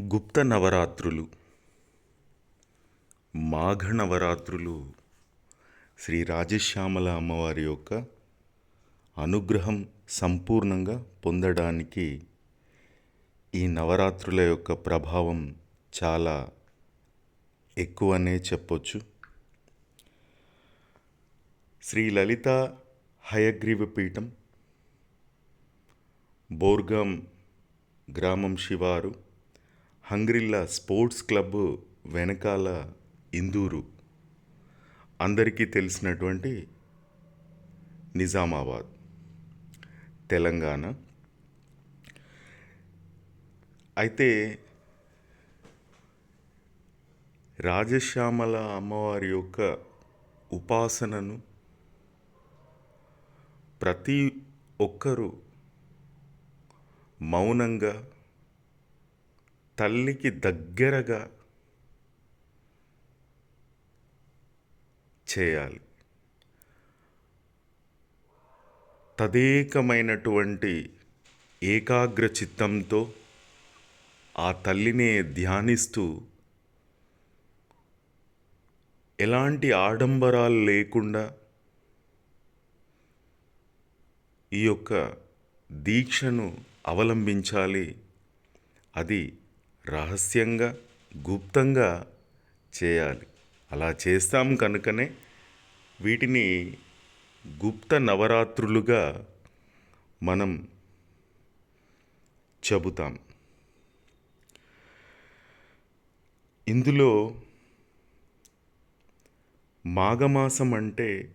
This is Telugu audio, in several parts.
గుప్త నవరాత్రులు. మాఘ నవరాత్రులు శ్రీ రాజశ్యామల అమ్మవారి యొక్క అనుగ్రహం సంపూర్ణంగా పొందడానికి ఈ నవరాత్రుల యొక్క ప్రభావం చాలా ఎక్కువనే చెప్పొచ్చు. శ్రీ లలిత హయగ్రీవ పీఠం బోర్గాం గ్రామం శివారు హంగ్రిల్లా స్పోర్ట్స్ క్లబ్ వెనకాల ఇందూరు. అందరికీ తెలిసినటువంటి నిజామాబాద్ తెలంగాణ. అయితే రాజశ్యామల అమ్మవారి యొక్క ఉపాసనను ప్రతి ఒక్కరూ మౌనంగా తల్లికి దగ్గరగా చేయాలి. తదేకమైనటువంటి ఏకాగ్ర చిత్తంతో ఆ తల్లినే ధ్యానిస్తూ ఎలాంటి ఆడంబరాలు లేకుండా ఈ యొక్క దీక్షను అవలంబించాలి. అది రహస్యంగా గుప్తంగా చేయాలి. అలా చేస్తాం కనుకనే వీటిని గుప్త నవరాత్రులుగా మనం చెబుతాం. ఇందులో మాఘమాసం అంటే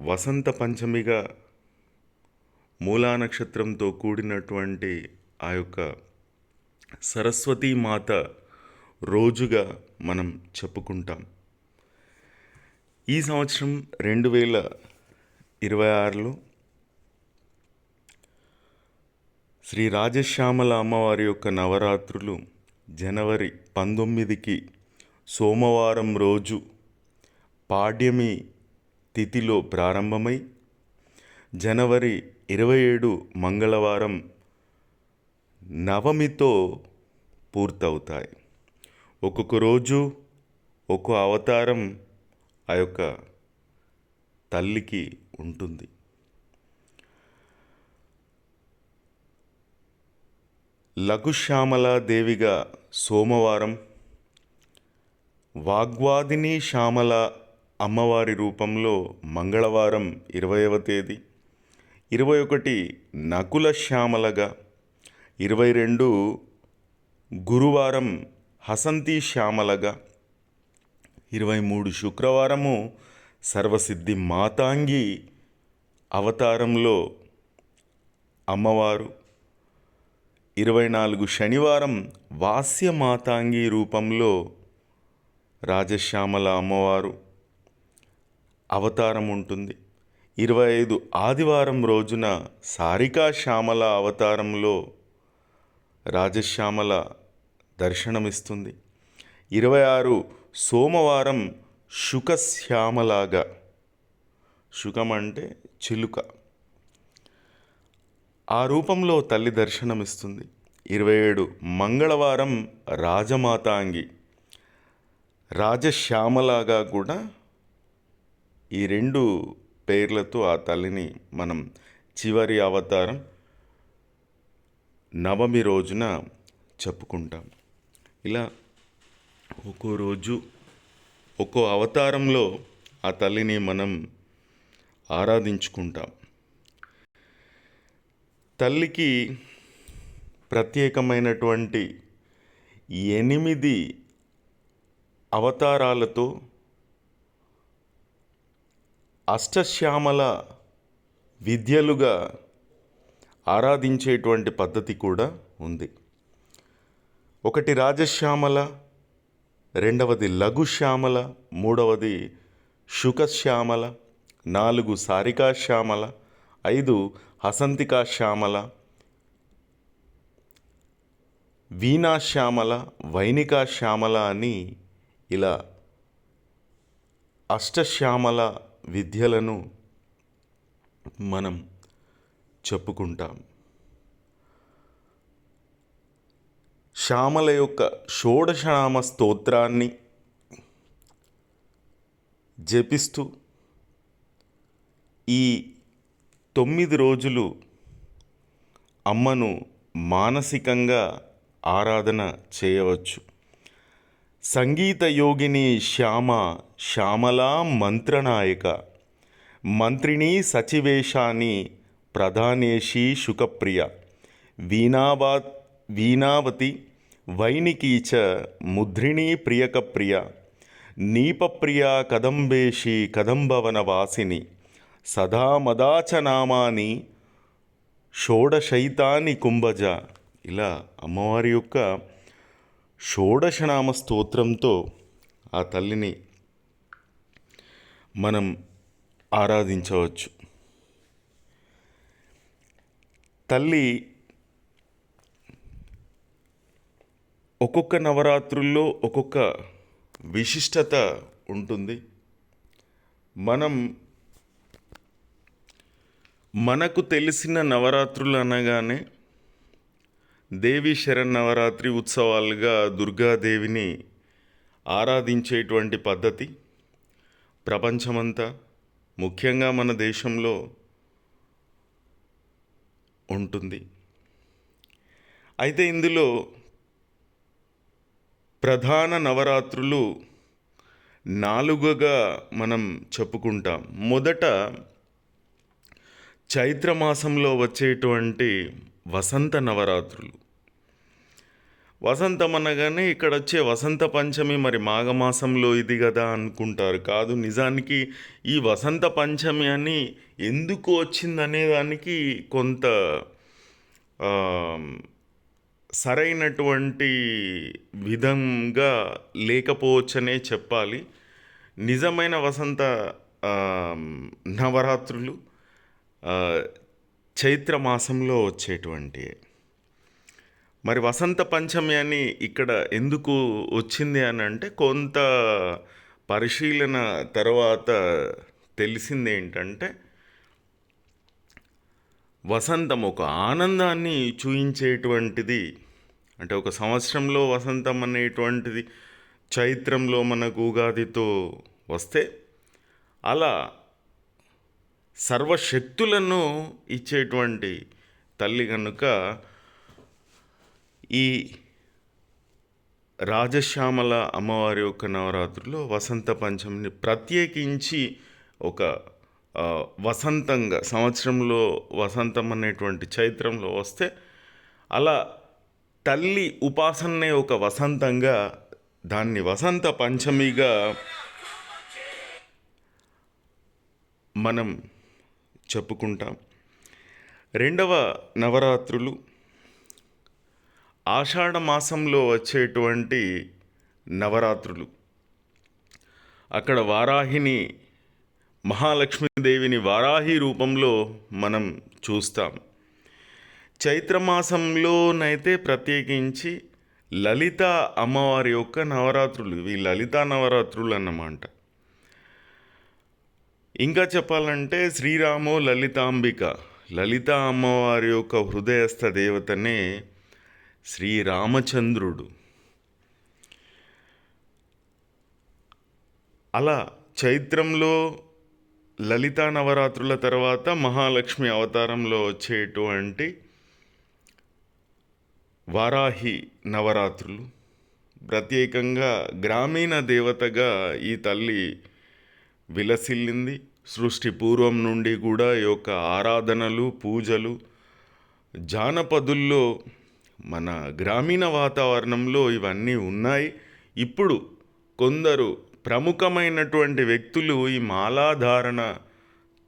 వసంత పంచమిగా మూలా నక్షత్రంతో కూడినటువంటి ఆ యొక్క సరస్వతీ మాత రోజుగా మనం చెప్పుకుంటాం. ఈ సంవత్సరం రెండు వేల ఇరవై ఆరులో శ్రీ రాజశ్యామల అమ్మవారి యొక్క నవరాత్రులు జనవరి పంతొమ్మిదికి సోమవారం రోజు పాడ్యమి తిథిలో ప్రారంభమై జనవరి ఇరవై ఏడు మంగళవారం నవమితో పూర్తవుతాయి. ఒక్కొక్క రోజు ఒక్కో అవతారం ఆ యొక్క తల్లికి ఉంటుంది. లఘుశ్యామల దేవిగా సోమవారం వాగ్వాదిని శ్యామల అమ్మవారి రూపంలో మంగళవారం ఇరవైవ తేదీ ఇరవై ఒకటి నకుల శ్యామలగా ఇరవై రెండు గురువారం హసంతి శ్యామలగా ఇరవై మూడు శుక్రవారము సర్వసిద్ధి మాతాంగి అవతారంలో అమ్మవారు ఇరవై నాలుగు శనివారం వాస్య మాతాంగి రూపంలో రాజశ్యామల అమ్మవారు అవతారం ఉంటుంది. ఇరవై ఐదు ఆదివారం రోజున సారికా శ్యామల అవతారంలో రాజశ్యామల దర్శనమిస్తుంది. ఇరవై ఆరు సోమవారం శుకశ్యామలాగా. శుకం అంటే చిలుక. ఆ రూపంలో తల్లి దర్శనమిస్తుంది. ఇరవై ఏడు మంగళవారం రాజమాతాంగి. రాజశ్యామలాగా కూడా ఈ రెండు పేర్లతో ఆ తల్లిని మనం చివరి అవతారం నవమి రోజున చెప్పుకుంటాం. ఇలా ఒక్కో రోజు ఒక్కో అవతారంలో ఆ తల్లిని మనం ఆరాధించుకుంటాం. తల్లికి ప్రత్యేకమైనటువంటి ఎనిమిది అవతారాలతో అష్టశ్యామల విద్యలుగా ఆరాధించేటువంటి పద్ధతి కూడా ఉంది. ఒకటి రాజశ్యామల రెండవది లఘుశ్యామల మూడవది శుకశ్యామల నాలుగు సారికాశ్యామల ఐదు హసంతికాశ్యామల వీణాశ్యామల వైనికా శ్యామల అని ఇలా అష్టశ్యామల విద్యలను మనం చెప్పుకుంటాం. శ్యామల యొక్క షోడశనామ స్తోత్రాన్ని జపిస్తూ ఈ తొమ్మిది రోజులు అమ్మను మానసికంగా ఆరాధన చేయవచ్చు. సంగీత యోగిని శ్యామ శ్యామలా మంత్రనాయక మంత్రిణీ సచివేశాన్ని ప్రధానేషీ శుకప్రియ. వీణావా వీణావతి వైనికీ చ ముద్రిణీ ప్రియకప్రియ. నీపప్రియ కదంబేషి కదంబవనవాసిని సదా మదాచ నామాని షోడశైతాని కుంభజ. ఇలా అమ్మవారి యొక్క షోడశనామ స్తోత్రంతో ఆ తల్లిని మనం ఆరాధించవచ్చు. తల్లి ఒక్కొక్క నవరాత్రుల్లో ఒక్కొక్క విశిష్టత ఉంటుంది. మనం మనకు తెలిసిన నవరాత్రులు అనగానే దేవి శరన్నవరాత్రి ఉత్సవాలుగా దుర్గాదేవిని ఆరాధించేటువంటి పద్ధతి. ప్రపంచమంతా ముఖ్యంగా మన దేశంలో ఉంటుంది. అయితే ఇందులో ప్రధాన నవరాత్రులు నాలుగుగా మనం చెప్పుకుంటాం. మొదట చైత్రమాసంలో వచ్చేటువంటి వసంత నవరాత్రులు. వసంతం అనగానే ఇక్కడ వచ్చే వసంత పంచమి మరి మాఘమాసంలో ఇది కదా అనుకుంటారు. కాదు నిజానికి ఈ వసంత పంచమి అని ఎందుకు వచ్చిందనే దానికి కొంత సరైనటువంటి విధంగా లేకపోవచ్చనే చెప్పాలి. నిజమైన వసంత నవరాత్రులు చైత్ర మాసంలో వచ్చేటువంటి మరి వసంత పంచమి అని ఇక్కడ ఎందుకు వచ్చింది అని అంటే కొంత పరిశీలన తర్వాత తెలిసింది ఏంటంటే వసంతం ఒక ఆనందాన్ని చూయించేటువంటిది. అంటే ఒక సంవత్సరంలో వసంతం అనేటువంటిది చైత్రంలో మనకు ఉగాదితో వస్తే అలా సర్వశక్తులను ఇచ్చేటువంటి తల్లి కనుక ఈ రాజశ్యామల అమ్మవారి యొక్క నవరాత్రిలో వసంత పంచమిని ప్రత్యేకించి ఒక వసంతంగా సంవత్సరంలో వసంతం అనేటువంటి చైత్రంలో వస్తే అలా తల్లి ఉపాసననే ఒక వసంతంగా దాన్ని వసంత పంచమిగా మనం చెప్పుకుంటాం. రెండవ నవరాత్రులు ఆషాఢ మాసంలో వచ్చేటువంటి నవరాత్రులు. అక్కడ వారాహిని మహాలక్ష్మీదేవిని వారాహి రూపంలో మనం చూస్తాం. చైత్రమాసంలోనైతే ప్రత్యేకించి లలిత అమ్మవారి యొక్క నవరాత్రులు ఇవి లలితా నవరాత్రులు అన్నమాట. ఇంకా చెప్పాలంటే శ్రీరామో లలితాంబిక లలిత అమ్మవారి యొక్క హృదయస్థ దేవతనే శ్రీరామచంద్రుడు. అలా చైత్రంలో లలితా నవరాత్రుల తర్వాత మహాలక్ష్మి అవతారంలో వచ్చేటువంటి వారాహి నవరాత్రులు. ప్రత్యేకంగా గ్రామీణ దేవతగా ఈ తల్లి విలసిల్లింది. సృష్టి పూర్వం నుండి కూడా ఈ యొక్క ఆరాధనలు పూజలు జానపదుల్లో మన గ్రామీణ వాతావరణంలో ఇవన్నీ ఉన్నాయి. ఇప్పుడు కొందరు ప్రముఖమైనటువంటి వ్యక్తులు ఈ మాలాధారణ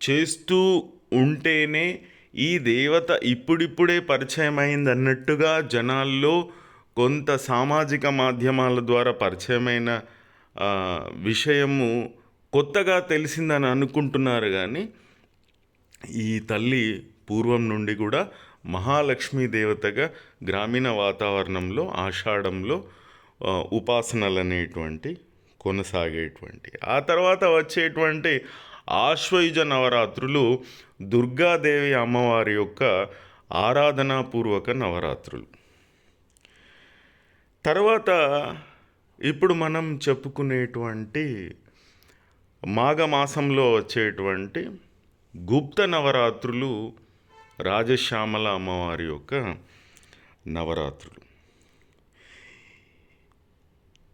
చేస్తూ ఉంటేనే ఈ దేవత ఇప్పుడిప్పుడే పరిచయమైంది అన్నట్టుగా జనాల్లో కొంత సామాజిక మాధ్యమాల ద్వారా పరిచయమైన విషయము కొత్తగా తెలిసిందని అనుకుంటున్నారు కానీ ఈ తల్లి పూర్వం నుండి కూడా మహాలక్ష్మీ దేవతగా గ్రామీణ వాతావరణంలో ఆషాఢంలో ఉపాసనలు అనేటువంటి కొనసాగేటువంటి ఆ తర్వాత వచ్చేటువంటి ఆశ్వయుజ నవరాత్రులు దుర్గాదేవి అమ్మవారి యొక్క ఆరాధనాపూర్వక నవరాత్రులు. తర్వాత ఇప్పుడు మనం చెప్పుకునేటువంటి మాఘమాసంలో వచ్చేటువంటి గుప్త నవరాత్రులు రాజశ్యామల అమ్మవారి యొక్క నవరాత్రులు.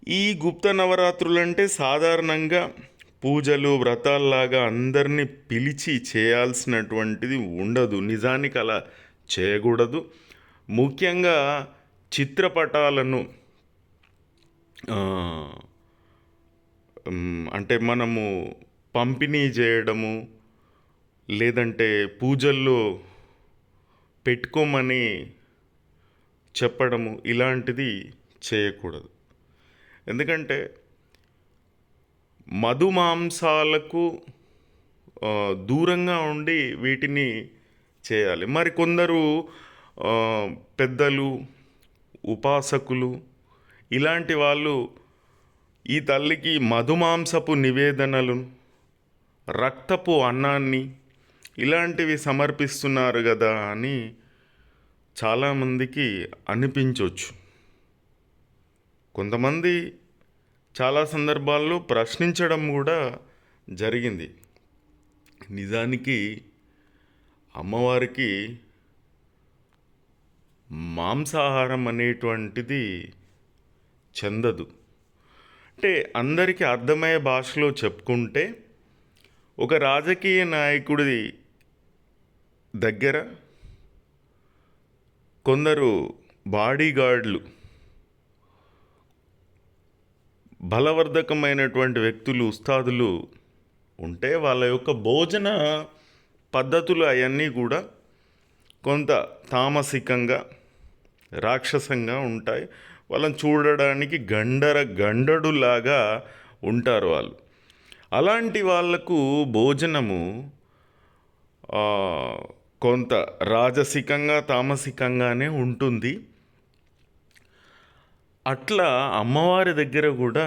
ఈ గుప్త నవరాత్రులు అంటే సాధారణంగా పూజలు వ్రతాల్లాగా అందరినీ పిలిచి చేయాల్సినటువంటిది ఉండదు. నిజానికి అలా చేయకూడదు. ముఖ్యంగా చిత్రపటాలను అంటే మనము పంపిణీ చేయడము లేదంటే పూజల్లో పెట్టుకోమని చెప్పడము ఇలాంటిది చేయకూడదు. ఎందుకంటే మధుమాంసాలకు దూరంగా ఉండి వీటిని చేయాలి. మరి కొందరు పెద్దలు ఉపాసకులు ఇలాంటి వాళ్ళు ఈ తల్లికి మధుమాంసపు నివేదనలు రక్తపు అన్నాన్ని ఇలాంటివి సమర్పిస్తున్నారు కదా అని చాలామందికి అనిపించవచ్చు కొంతమంది చాలా సందర్భాల్లో ప్రశ్నించడం కూడా జరిగింది. నిజానికి అమ్మవారికి మాంసాహారం అనేటువంటిది చెందదు. అంటే అందరికీ అర్థమయ్యే భాషలో చెప్పుకుంటే ఒక రాజకీయ నాయకుడి దగ్గర కొందరు బాడీగార్డ్లు బలవర్ధకమైనటువంటి వ్యక్తులు ఉస్తాదులు ఉంటే వాళ్ళ యొక్క భోజన పద్ధతులు అవన్నీ కూడా కొంత తామసికంగా రాక్షసంగా ఉంటాయి. వాళ్ళని చూడడానికి గండర గండడులాగా ఉంటారు వాళ్ళు. అలాంటి వాళ్ళకు భోజనము కొంత రాజసికంగా తామసికంగానే ఉంటుంది. అట్లా అమ్మవారి దగ్గర కూడా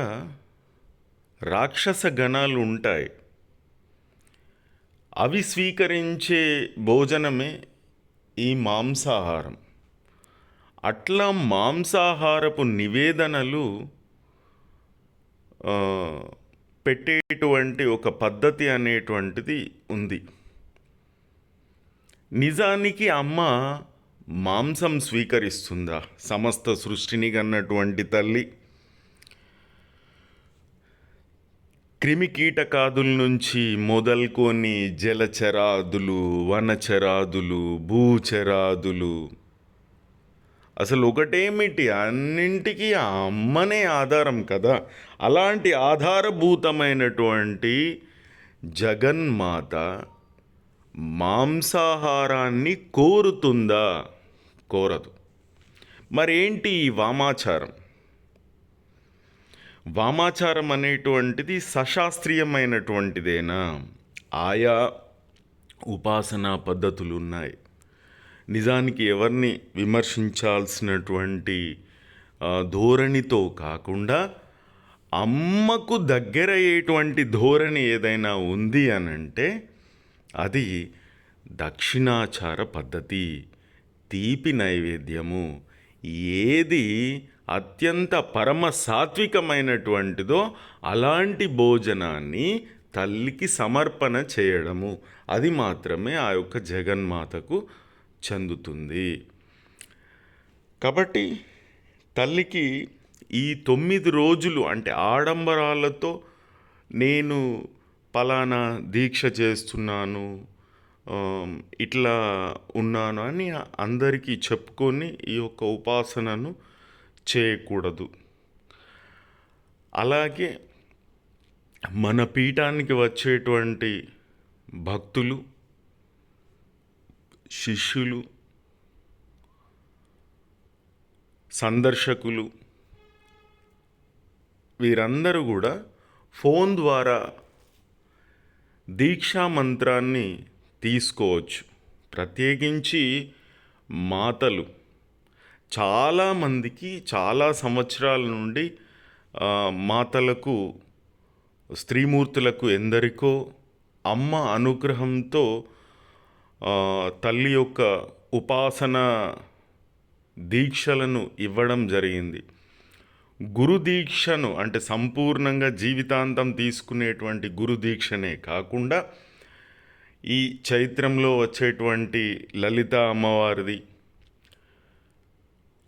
రాక్షస గణాలు ఉంటాయి. అవి స్వీకరించే భోజనమే ఈ మాంసాహారం. అట్లా మాంసాహారపు నివేదనలు పెట్టేటువంటి ఒక పద్ధతి అనేటువంటిది ఉంది. నిజానికి అమ్మ మాంసం స్వీకరిస్తుందా? సమస్త సృష్టిని కన్నటువంటి తల్లి. క్రిమికీటకాదుల నుంచి మొదలుకొని జలచరాదులు వనచరాదులు భూచరాదులు. అసలు ఒకటేమిటి? అన్నింటికీ ఆ అమ్మనే ఆధారం కదా? అలాంటి ఆధారభూతమైనటువంటి జగన్మాత మాంసాహారాన్ని కోరుతుందా? కోరదు. మరేంటి ఈ వామాచారం? వామాచారం అనేటువంటిది సశాస్త్రీయమైనటువంటిదేనా? ఆయా ఉపాసనా పద్ధతులు ఉన్నాయి నిజానికి ఎవరిని విమర్శించాల్సినటువంటి ధోరణితో కాకుండా అమ్మకు దగ్గరయ్యేటువంటి ధోరణి ఏదైనా ఉంది అనంటే అంటే అది దక్షిణాచార పద్ధతి. తీపి నైవేద్యము ఏది అత్యంత పరమ సాత్వికమైనటువంటిదో అలాంటి భోజనాన్ని తల్లికి సమర్పణ చేయడము. అది మాత్రమే ఆ యొక్క జగన్మాతకు చెందుతుంది. కాబట్టి తల్లికి ఈ తొమ్మిది రోజులు అంటే ఆడంబరాలతో నేను పలానా దీక్ష చేస్తున్నాను ఇట్లా ఉన్నాను అని అందరికీ చెప్పుకొని ఈ యొక్క ఉపాసనను చేయకూడదు. అలాగే మన పీఠానికి వచ్చేటువంటి భక్తులు శిష్యులు సందర్శకులు వీరందరూ కూడా ఫోన్ ద్వారా దీక్షా మంత్రాన్ని తీసుకోవచ్చు. ప్రత్యేకించి మాతలు. చాలామందికి చాలా సంవత్సరాల నుండి మాతలకు స్త్రీమూర్తులకు ఎందరికో అమ్మ అనుగ్రహంతో తల్లి యొక్క ఉపాసన దీక్షలను ఇవ్వడం జరిగింది. గురుదీక్షను అంటే సంపూర్ణంగా జీవితాంతం తీసుకునేటువంటి గురుదీక్షనే కాకుండా ఈ చైత్రంలో వచ్చేటువంటి లలిత అమ్మవారిది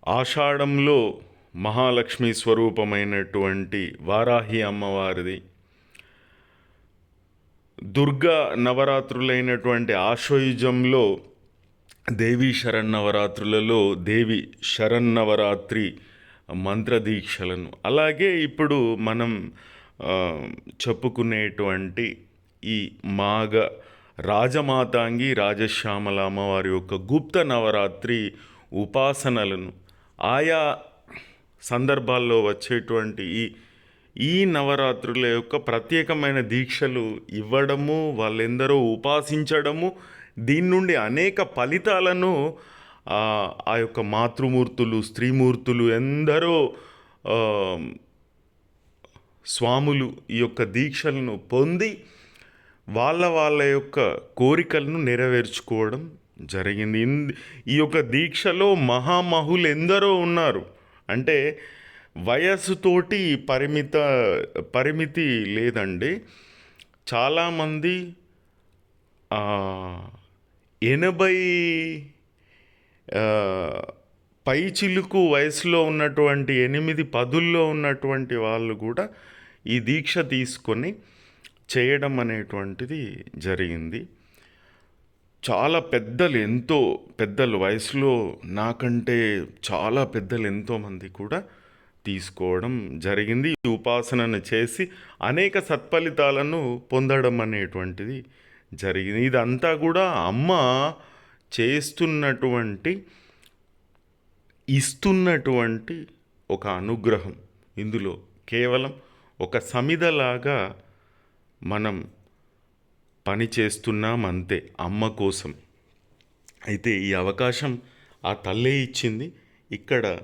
ఆషాఢంలో మహాలక్ష్మి స్వరూపమైనటువంటి వారాహి అమ్మవారిది. దుర్గా నవరాత్రులైనటువంటి ఆశ్వయుజంలో దేవీ శరన్నవరాత్రులలో దేవి శరన్నవరాత్రి మంత్రదీక్షలను. అలాగే ఇప్పుడు మనం చెప్పుకునేటువంటి ఈ మాఘ రాజమాతాంగి రాజశ్యామల అమ్మవారి యొక్క గుప్త నవరాత్రి ఉపాసనలను ఆయా సందర్భాల్లో వచ్చేటువంటి ఈ ఈ నవరాత్రుల యొక్క ప్రత్యేకమైన దీక్షలు ఇవ్వడము వాళ్ళెందరో ఉపాసించడము దీని నుండి అనేక ఫలితాలను ఆ యొక్క మాతృమూర్తులు స్త్రీమూర్తులు ఎందరో స్వాములు ఈ యొక్క దీక్షలను పొంది వాళ్ళ వాళ్ళ యొక్క కోరికలను నెరవేర్చుకోవడం జరిగింది. ఈ యొక్క దీక్షలో మహామహులు ఎందరో ఉన్నారు. అంటే వయస్సుతోటి పరిమిత పరిమితి లేదండి. చాలామంది ఎనభై పై చిలుకు వయసులో ఉన్నటువంటి ఎనిమిది పదుల్లో ఉన్నటువంటి వాళ్ళు కూడా ఈ దీక్ష తీసుకొని చేయడం అనేటువంటిది జరిగింది. చాలా పెద్దలు ఎంతో పెద్దలు వయసులో నాకంటే చాలా పెద్దలు ఎంతోమంది కూడా తీసుకోవడం జరిగింది. ఈ ఉపాసనను చేసి అనేక సత్ఫలితాలను పొందడం అనేటువంటిది జరిగింది. ఇదంతా కూడా అమ్మ చేస్తున్నటువంటి ఇస్తున్నటువంటి ఒక అనుగ్రహం. ఇందులో కేవలం ఒక సమిధలాగా మనం పని చేస్తున్నాం అంతే అమ్మ కోసం. అయితే ఈ అవకాశం ఆ తల్లే ఇచ్చింది. ఇక్కడ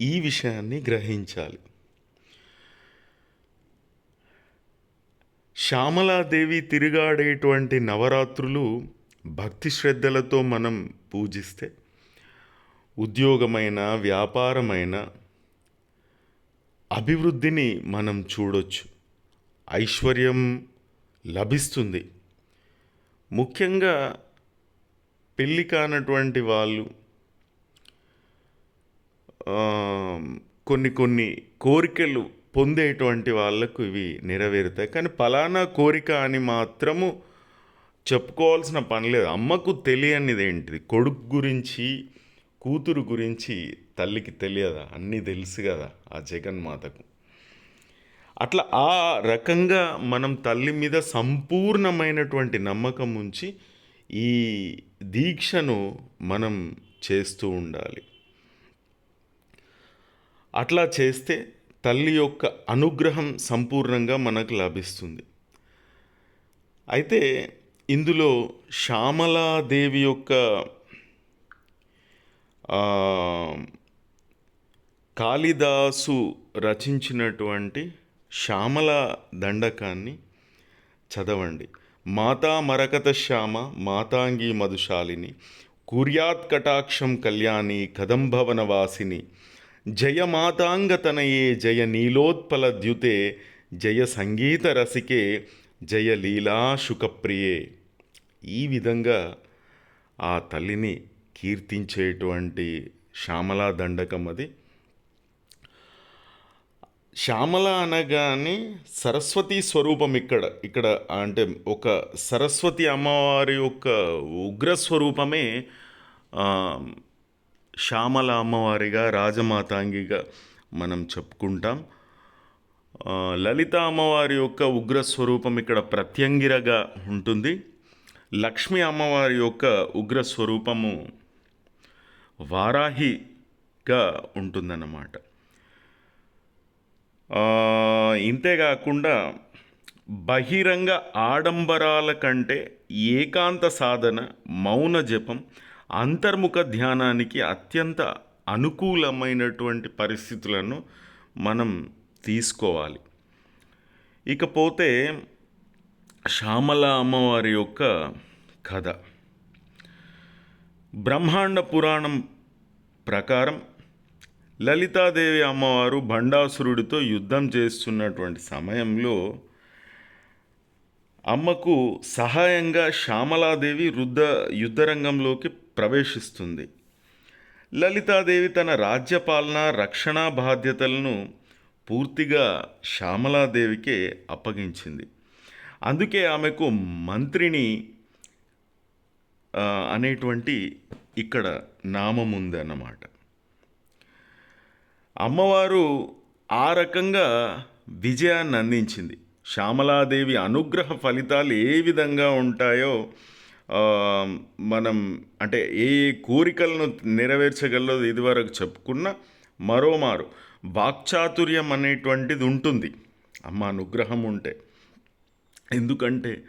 ఈ విషయాన్ని గ్రహించాలి. శ్యామలాదేవి తిరిగాడేటువంటి నవరాత్రులు భక్తి శ్రద్ధలతో మనం పూజిస్తే ఉద్యోగమైన వ్యాపారమైన అభివృద్ధిని మనం చూడొచ్చు. ఐశ్వర్యం లభిస్తుంది. ముఖ్యంగా పెళ్ళి కానటువంటి వాళ్ళు కొన్ని కొన్ని కోరికలు పొందేటువంటి వాళ్ళకు ఇవి నెరవేరుతాయి. కానీ ఫలానా కోరిక అని మాత్రము చెప్పుకోవాల్సిన పని లేదు. అమ్మకు తెలియనిది ఏంటిది? కొడుకు గురించి కూతురు గురించి తల్లికి తెలియదా? అన్నీ తెలుసు కదా ఆ జగన్మాతకు అట్లా ఆ రకంగా మనం తల్లి మీద సంపూర్ణమైనటువంటి నమ్మకం ఉంచి ఈ దీక్షను మనం చేస్తూ ఉండాలి. అట్లా చేస్తే తల్లి యొక్క అనుగ్రహం సంపూర్ణంగా మనకు లభిస్తుంది. అయితే ఇందులో శ్యామలాదేవి యొక్క కాళిదాసు రచించినటువంటి శ్యామల దండకాన్ని చదవండి. మాతా మరకత శ్యామ మాతాంగి మధుశాలిని కుర్యాత్ కటాక్షం కళ్యాణి కదంభవన వాసిని జయ మాతాంగతనయే జయ నీలోత్పల ద్యుతే జయ సంగీత రసికే జయ లీలా శుకప్రియే. ఈ విధంగా ఆ తల్లిని కీర్తించేటువంటి శ్యామలా దండకం అది. శ్యామల అనగానే సరస్వతి స్వరూపం ఇక్కడ ఇక్కడ అంటే ఒక సరస్వతి అమ్మవారి యొక్క ఉగ్ర స్వరూపమే శ్యామల అమ్మవారిగా రాజమాతాంగిగా మనం చెప్పుకుంటాం. లలిత అమ్మవారి యొక్క ఉగ్ర స్వరూపం ఇక్కడ ప్రత్యంగిరగా ఉంటుంది. లక్ష్మీ అమ్మవారి యొక్క ఉగ్ర స్వరూపము వారాహిగా ఉంటుందన్నమాట. ఇంతేకాకుండా బహిరంగ ఆడంబరాల కంటే ఏకాంత సాధన మౌన జపం అంతర్ముఖ ధ్యానానికి అత్యంత అనుకూలమైనటువంటి పరిస్థితులను మనం తీసుకోవాలి. ఇకపోతే శ్యామల అమ్మవారి యొక్క కథ. బ్రహ్మాండ పురాణం ప్రకారం లలితాదేవి అమ్మవారు భండాసురుడితో యుద్ధం చేస్తున్నటువంటి సమయంలో అమ్మకు సహాయంగా శ్యామలాదేవి వృద్ధ యుద్ధరంగంలోకి ప్రవేశిస్తుంది. లలితాదేవి తన రాజ్యపాలన రక్షణ బాధ్యతలను పూర్తిగా శ్యామలాదేవికే అప్పగించింది. అందుకే ఆమెకు మంత్రిని అనేటువంటి ఇక్కడ నామం ఉందన్నమాట. అమ్మవారు ఆ రకంగా విజయాన్ని అందించింది. శ్యామలాదేవి అనుగ్రహ ఫలితాలు ఏ విధంగా ఉంటాయో మనం అంటే ఏ ఏ కోరికలను నెరవేర్చగలదో ఇదివరకు చెప్పుకున్న మరోమారు. వాక్చాతుర్యం అనేటువంటిది ఉంటుంది. అమ్మ అనుగ్రహం ఉంటే. ఎందుకంటే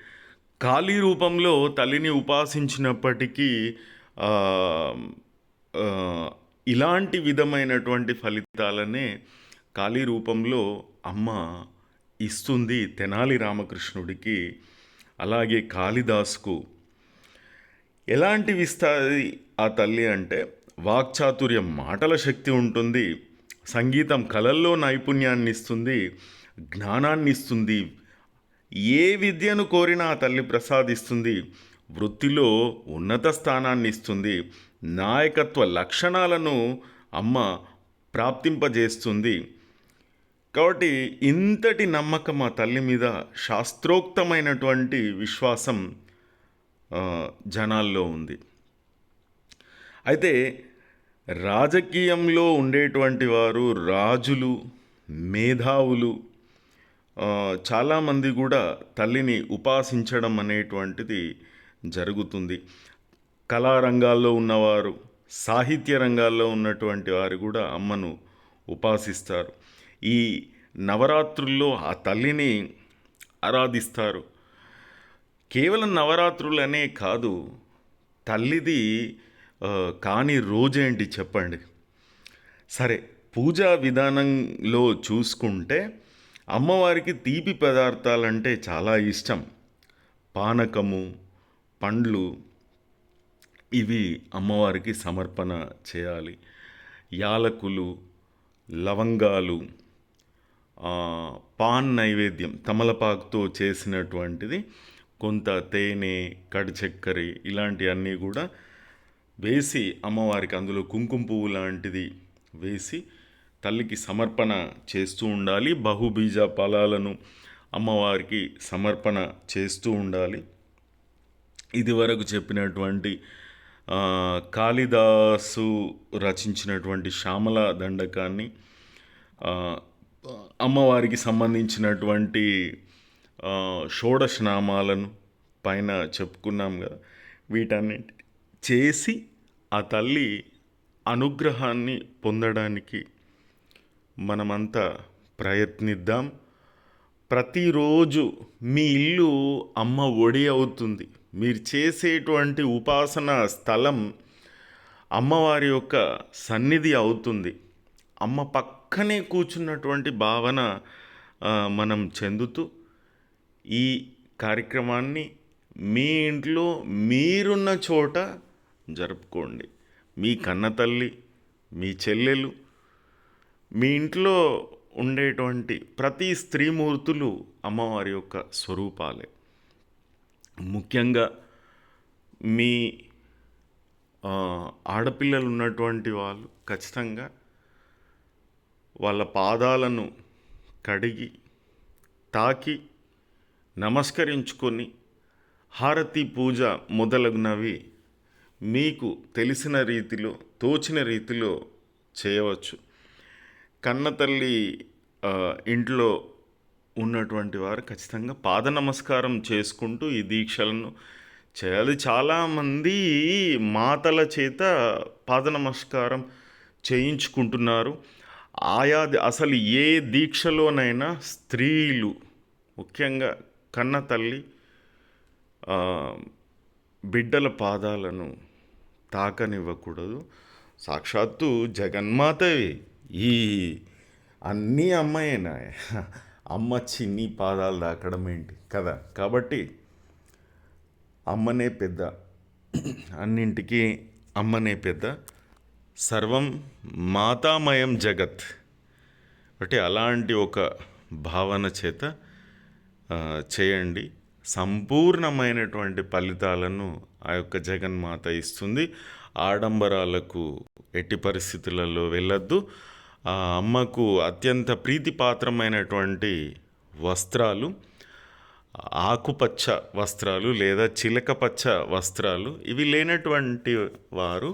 కాళీ రూపంలో తల్లిని ఉపాసించినప్పటికీ ఇలాంటి విధమైనటువంటి ఫలితాలనే కాళీ రూపంలో అమ్మ ఇస్తుంది తెనాలి రామకృష్ణుడికి అలాగే కాళిదాస్కు. ఎలాంటివి ఇస్తుంది ఆ తల్లి అంటే వాక్చాతుర్యం మాటల శక్తి ఉంటుంది సంగీతం కళల్లో నైపుణ్యాన్ని ఇస్తుంది జ్ఞానాన్ని ఇస్తుంది ఏ విద్యను కోరినా తల్లి ప్రసాదిస్తుంది. వృత్తిలో ఉన్నత స్థానాన్ని ఇస్తుంది నాయకత్వ లక్షణాలను అమ్మ ప్రాప్తింపజేస్తుంది. కాబట్టి ఇంతటి నమ్మకం ఆ తల్లి మీద శాస్త్రోక్తమైనటువంటి విశ్వాసం జనాల్లో ఉంది. అయితే రాజకీయంలో ఉండేటువంటి వారు రాజులు మేధావులు చాలామంది కూడా తల్లిని ఉపాసించడం అనేటువంటిది జరుగుతుంది. కళారంగాల్లో ఉన్నవారు సాహిత్య రంగాల్లో ఉన్నటువంటి వారు కూడా అమ్మను ఉపాసిస్తారు. ఈ నవరాత్రుల్లో ఆ తల్లిని ఆరాధిస్తారు. కేవలం నవరాత్రులనే కాదు తల్లిది కాని రోజేంటి చెప్పండి? సరే పూజా విధానంలో చూసుకుంటే అమ్మవారికి తీపి పదార్థాలంటే చాలా ఇష్టం. పానకము పండ్లు ఇవి అమ్మవారికి సమర్పణ చేయాలి. యాలకులు లవంగాలు పాన్ నైవేద్యం తమలపాకుతో చేసినటువంటిది కొంత తేనె కడి ఇలాంటివన్నీ కూడా వేసి అమ్మవారికి అందులో కుంకుమ పువ్వు లాంటిది వేసి తల్లికి సమర్పణ చేస్తూ ఉండాలి. బహుబీజ ఫలాలను అమ్మవారికి సమర్పణ చేస్తూ ఉండాలి. ఇదివరకు చెప్పినటువంటి కాళిదాసు రచించినటువంటి శ్యామల దండకాన్ని అమ్మవారికి సంబంధించినటువంటి షోడశనామాలను నామాలను పైన చెప్పుకున్నాం కదా. వీటన్నిటి చేసి ఆ తల్లి అనుగ్రహాన్ని పొందడానికి మనమంతా ప్రయత్నిద్దాం. ప్రతిరోజు మీ ఇల్లు అమ్మ ఒడి అవుతుంది. మీరు చేసేటువంటి ఉపాసన స్థలం అమ్మవారి యొక్క సన్నిధి అవుతుంది. అమ్మ పక్కనే కూర్చున్నటువంటి భావన మనం చెందుతూ ఈ కార్యక్రమాన్ని మీ ఇంట్లో మీరున్న చోట జరుపుకోండి. మీ కన్నతల్లి మీ చెల్లెలు మీ ఇంట్లో ఉండేటువంటి ప్రతి స్త్రీమూర్తులు అమ్మవారి యొక్క స్వరూపాలే. ముఖ్యంగా మీ ఆడపిల్లలు ఉన్నటువంటి వాళ్ళు ఖచ్చితంగా వాళ్ళ పాదాలను కడిగి తాకి నమస్కరించుకొని హారతి పూజ మొదలగునవి మీకు తెలిసిన రీతిలో తోచిన రీతిలో చేయవచ్చు. కన్నతల్లి ఇంట్లో ఉన్నటువంటి వారు ఖచ్చితంగా పాద నమస్కారం చేసుకుంటూ ఈ దీక్షలను చేయాలి. చాలామంది మాతల చేత పాద నమస్కారం చేయించుకుంటున్నారు. ఆయా అసలు ఏ దీక్షలోనైనా స్త్రీలు ముఖ్యంగా కన్న తల్లి బిడ్డల పాదాలను తాకనివ్వకూడదు. సాక్షాత్తు జగన్మాతవి ఈ అన్నీ అమ్మాయేనా? అమ్మ చిన్ని పాదాలు దాకడం ఏంటి? కదా? కాబట్టి అమ్మనే పెద్ద. అన్నింటికి అమ్మనే పెద్ద. సర్వం మాతామయం జగత్. అంటే అలాంటి ఒక భావన చేత చేయండి. సంపూర్ణమైనటువంటి ఫలితాలను ఆ యొక్క జగన్మాత ఇస్తుంది. ఆడంబరాలకు ఎట్టి పరిస్థితులలో వెళ్ళొద్దు. ఆ అమ్మకు అత్యంత ప్రీతిపాత్రమైనటువంటి వస్త్రాలు ఆకుపచ్చ వస్త్రాలు లేదా చిలకపచ్చ వస్త్రాలు. ఇవి లేనటువంటి వారు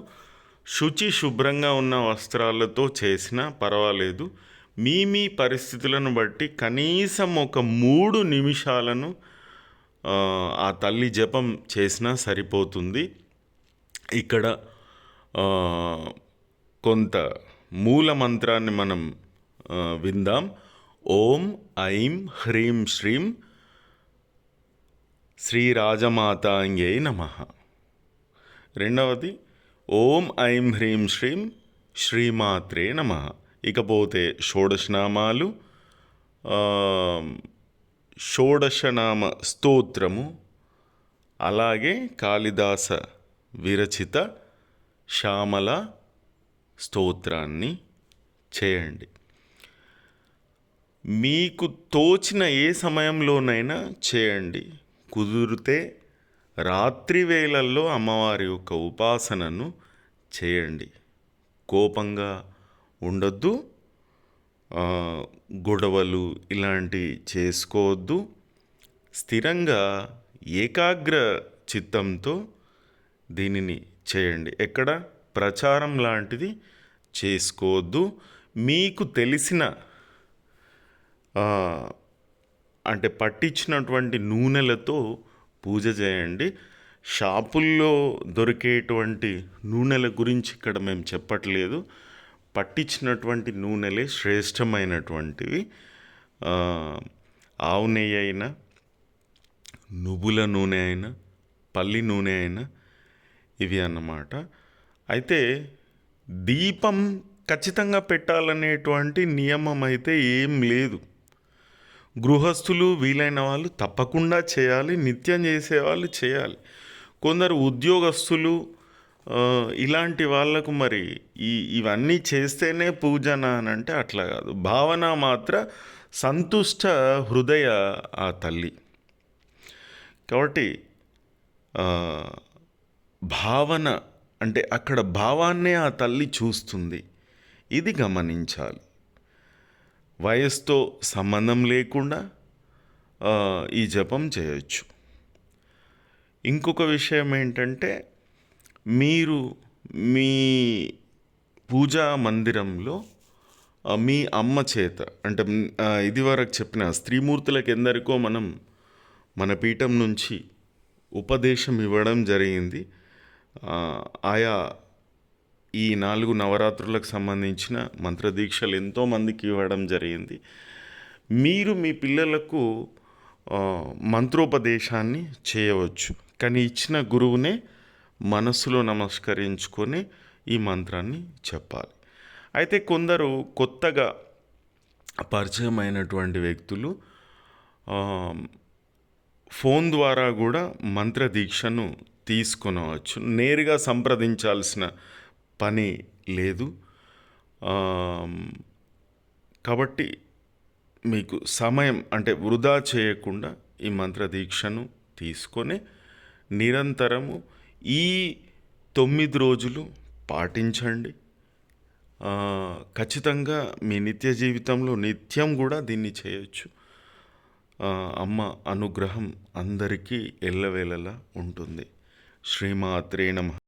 శుచి శుభ్రంగా ఉన్న వస్త్రాలతో చేసినా పర్వాలేదు. మీ మీ పరిస్థితులను బట్టి కనీసం ఒక మూడు నిమిషాలను ఆ, తల్లి జపం చేసినా సరిపోతుంది. ఇక్కడ కొంత మూల మంత్రాన్ని మనం విందాం. ఓం ఐం హ్రీం శ్రీం శ్రీరాజమాతాంగే నమ. రెండవది ఓం ఐం హ్రీం శ్రీం శ్రీమాత్రే నమ. ఇకపోతే షోడశనామాలు షోడశనామ స్తోత్రము అలాగే కాళిదాస విరచిత శ్యామల స్తోత్రాన్ని చేయండి. మీకు తోచిన ఏ సమయంలోనైనా చేయండి. కుదిరితే రాత్రి వేళల్లో అమ్మవారి యొక్క ఉపాసనను చేయండి. కోపంగా ఉండొద్దు. గొడవలు ఇలాంటి చేసుకోవద్దు. స్థిరంగా ఏకాగ్ర చిత్తంతో దీనిని చేయండి. ఎక్కడ? ప్రచారం లాంటిది చేసుకోవద్దు. మీకు తెలిసిన అంటే పట్టించినటువంటి నూనెలతో పూజ చేయండి. షాపుల్లో దొరికేటువంటి నూనెల గురించి ఇక్కడ మేము చెప్పట్లేదు. పట్టించినటువంటి నూనెలే శ్రేష్టమైనటువంటివి. ఆవు నెయ్యి అయినా నువ్వుల నూనె అయినా పల్లి నూనె అయినా ఇవి అన్నమాట. అయితే దీపం ఖచ్చితంగా పెట్టాలనేటువంటి నియమం అయితే ఏం లేదు. గృహస్థులు వీలైన వాళ్ళు తప్పకుండా చేయాలి నిత్యం చేసేవాళ్ళు చేయాలి. కొందరు ఉద్యోగస్తులు ఇలాంటి వాళ్ళకు మరి ఈ ఇవన్నీ చేస్తేనే పూజన అని అంటే అట్లా కాదు. భావన మాత్ర సంతుష్ట హృదయ ఆ తల్లి. కాబట్టి భావన అంటే అక్కడ భావాన్నే ఆ తల్లి చూస్తుంది. ఇది గమనించాలి. వయస్సుతో సంబంధం లేకుండా ఈ జపం చేయొచ్చు. ఇంకొక విషయం ఏంటంటే మీరు మీ పూజా మందిరంలో మీ అమ్మ చేత అంటే ఇదివరకు చెప్పిన స్త్రీమూర్తులకు ఎందరికో మనం మన పీఠం నుంచి ఉపదేశం ఇవ్వడం జరిగింది. ఆయా ఈ నాలుగు నవరాత్రులకు సంబంధించిన మంత్రదీక్షలు ఎంతోమందికి ఇవ్వడం జరిగింది. మీరు మీ పిల్లలకు మంత్రోపదేశాన్ని చేయవచ్చు. కానీ ఇచ్చిన గురువునే మనస్సులో నమస్కరించుకొని ఈ మంత్రాన్ని చెప్పాలి. అయితే కొందరు కొత్తగా పరిచయమైనటువంటి వ్యక్తులు ఫోన్ ద్వారా కూడా మంత్ర దీక్షను తీసుకొనవచ్చు. నేరుగా సంప్రదించాల్సిన పని లేదు. కాబట్టి మీకు సమయం అంటే వృధా చేయకుండా ఈ మంత్ర దీక్షను తీసుకొని నిరంతరము ఈ తొమ్మిది రోజులు పాటించండి. ఖచ్చితంగా మీ నిత్య జీవితంలో నిత్యం కూడా దీన్ని చేయొచ్చు. అమ్మ అనుగ్రహం అందరికీ ఎల్లవేళలా ఉంటుంది. శ్రీమాత్రే నమ.